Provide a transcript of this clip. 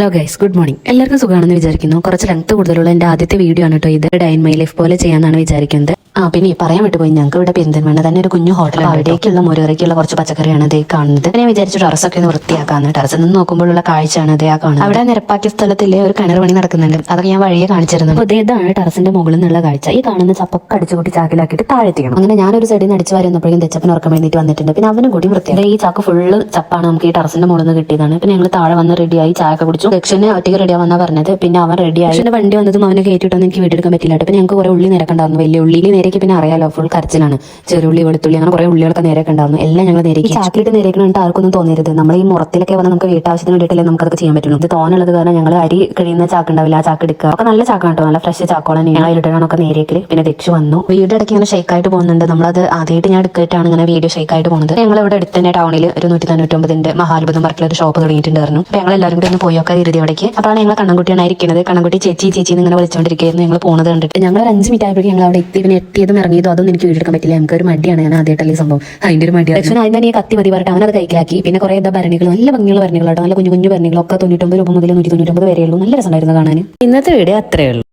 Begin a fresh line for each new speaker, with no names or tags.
Hello guys good morning എല്ലാവർക്കും സുഖമാണെന്ന് വിചാരിക്കുന്നു. കുറച്ച് ലെങ്ത് കൂടുതലുള്ള എന്റെ ആദ്യത്തെ വീഡിയോ ആണ് കേട്ടോ ഇത്. ഡൈൻ മൈ ലൈഫ് പോലെ ചെയ്യാന്നാണ് വിചാരിക്കുന്നത്. ആ പിന്നെ ഈ പറയാൻ വിട്ടുപോയി. ഞങ്ങൾക്ക് ഇവിടെ പെരിന്തൽമണ്ണ തന്നെ ഒരു കുഞ്ഞു ഹോട്ടൽ അവിടേക്കുള്ള മുരവരയ്ക്കുള്ള കുറച്ച് പച്ചക്കറിയാണ് അതേ കാണുന്നത്. ഞാൻ വിചാരിച്ചു ടെറസൊക്കെ ഒന്ന് വൃത്തിയാക്കാന്ന്. ടെറസിൽ നിന്ന് നോക്കുമ്പോഴുള്ള കാഴ്ചയാണ് അതേ ആ കാണുന്നത്. അവിടെ നിരപ്പാക്കിയ സ്ഥലത്തില്ലേ ഒരു കിണർ പണി നടക്കുന്നുണ്ട്. അതൊക്കെ ഞാൻ വഴിയെ കാണിച്ചിരുന്നു. അപ്പോൾ ഇതാണ് ടെറസിന്റെ മുകളിൽ നിന്നുള്ള കാഴ്ച. ഈ കാണുന്ന ചപ്പൊക്കെ അടിച്ചു കൂട്ടി ചാക്കിലാക്കിയിട്ട് താഴെത്തിക്കണം അങ്ങനെ ഞാനൊരു സൈഡിൽ നിന്ന് അടിച്ചു വരുന്നപ്പോഴേക്കും തെച്ചപ്പൻ ഉറക്കം വേണ്ടിയിട്ട് വന്നിട്ടുണ്ട്. പിന്നെ അവനും കൂടി വൃത്തിയാണ് ഈ ചാക്ക് ഫുള്ള് ചപ്പാണ് നമുക്ക് ഈ ടെറസിന്റെ മുകളിൽ നിന്ന് കിട്ടിയതാണ്. പിന്നെ ഞങ്ങൾ താഴെ വന്ന് റെഡിയായി ചായ കുടിച്ചു. ദക്ഷനെ ഒറ്റയ്ക്ക് റെഡിയാ വന്നാ പറഞ്ഞത്. പിന്നെ അവൻ റെഡിയായി വണ്ടി വന്നതും അവനെ കയറ്റിട്ടൊന്നും എനിക്ക് വീട്ടെടുക്കാൻ പറ്റില്ല. പിന്നെ ഞങ്ങൾക്ക് കുറെ ഉള്ളി നിരക്കണ്ടായിരുന്നു. വലിയ ഉള്ളിയിൽ നേരേക്ക് പിന്നെ അറിയാലോ ഫുൾ കരച്ചിലാണ്. ചെറുള്ളി വെളുത്തുള്ളി അങ്ങനെ കുറെ ഉള്ളികളൊക്കെ നേരെയൊക്കെ ഉണ്ടായിരുന്നു. എല്ലാം ഞങ്ങൾ നേരെ ചാക്കിലിട്ട് നേരേക്കണിട്ട് ആർക്കൊന്നും തോന്നരുത്. നമ്മൾ ഈ മുറത്തിലൊക്കെ വന്ന് നമുക്ക് വീട്ടാവശ്യത്തിന് വേണ്ടിയിട്ടല്ലേ നമുക്കതൊക്കെ ചെയ്യാൻ പറ്റുള്ളൂ. ഇത് തോന്നുള്ളത് കാരണം ഞങ്ങൾ അരി കഴിയുന്ന ചാക്ക് ഉണ്ടാവില്ല ആ ചാക്ക് എടുക്കുക. ഒക്കെ നല്ല ചാക്കാണ് കേട്ടോ. നല്ല ഫ്രഷ് ചാക്കോളം ഞങ്ങൾ അതിലിട്ടാണൊക്കെ നേരേക്കിൽ പിന്നെ തിരിച്ചു വന്നു. വീട് ഇടയ്ക്ക് ഇങ്ങനെ ഷെയ്ക്കായിട്ട് പോകുന്നുണ്ട്. നമ്മളത് ആദ്യമായിട്ട് ഞാൻ എടുക്കായിട്ടാണ് ഇങ്ങനെ വീഡിയോ ഷേക്ക് ആയിട്ട് പോകുന്നത്. ഞങ്ങൾ ഇവിടെ അടുത്ത് തന്നെ ടൗണിൽ ഒരു നൂറ്റി തൊണ്ണൂറ്റൊമ്പതിന്റെ മഹാത്ഭുതം ഒരു ഷോപ്പ് തുടങ്ങിയിട്ടുണ്ടായിരുന്നു. അപ്പൊ ഞങ്ങൾ എല്ലാവരും കൂടി ഒന്ന് പോയൊക്കെ ഇരുതി അവിടേക്ക്. അപ്പോഴാണ് ഞങ്ങൾ കണ്ണൻകുട്ടിയാണ് ഇരിക്കുന്നത് കണ്ണൻകുട്ടി ചേച്ചി ചേച്ചി ഇങ്ങനെ വിളിച്ചുകൊണ്ടിരിക്കുകയായിരുന്നു ഞങ്ങൾ പോകുന്നത് കണ്ടിട്ട്. ഞങ്ങൾ ഒരു അഞ്ച് മിനിറ്റ് ആയപ്പോഴേക്കും ഞങ്ങൾ അവിടെ എത്തി. പിന്നെ എത്തിയതും ഇറങ്ങിയതും അതൊന്നും എനിക്ക് വീടെടുക്കാൻ പറ്റില്ല. നമുക്ക് ഒരു മടിയാണ് ഞാൻ ആദ്യമായിട്ടല്ലേ ഈ സംഭവം. അതിന്റെ ഒരു മടിയാണ്. ലക്ഷ്മൺ ആദ്യം തന്നെ കത്തി മതി പറഞ്ഞിട്ട് അവനത് കൈക്കാക്കി പിന്നെ കുറെ എന്താ ഭരണികൾ? നല്ല ഭംഗിയുള്ള ഭരണികളാട്ടോ. നല്ല കുഞ്ഞു കുഞ്ഞു ഭരണികളൊക്കെ തൊണ്ണൂറ്റൊമ്പത് രൂപ മുതൽ നൂറ്റി തൊണ്ണൂറ്റൊമ്പത് വരെയുള്ളൂ. നല്ല രസമുണ്ടായിരുന്നു കാണാൻ. ഇന്നത്തെ വീഡിയോ അത്രയേ ഉള്ളൂ.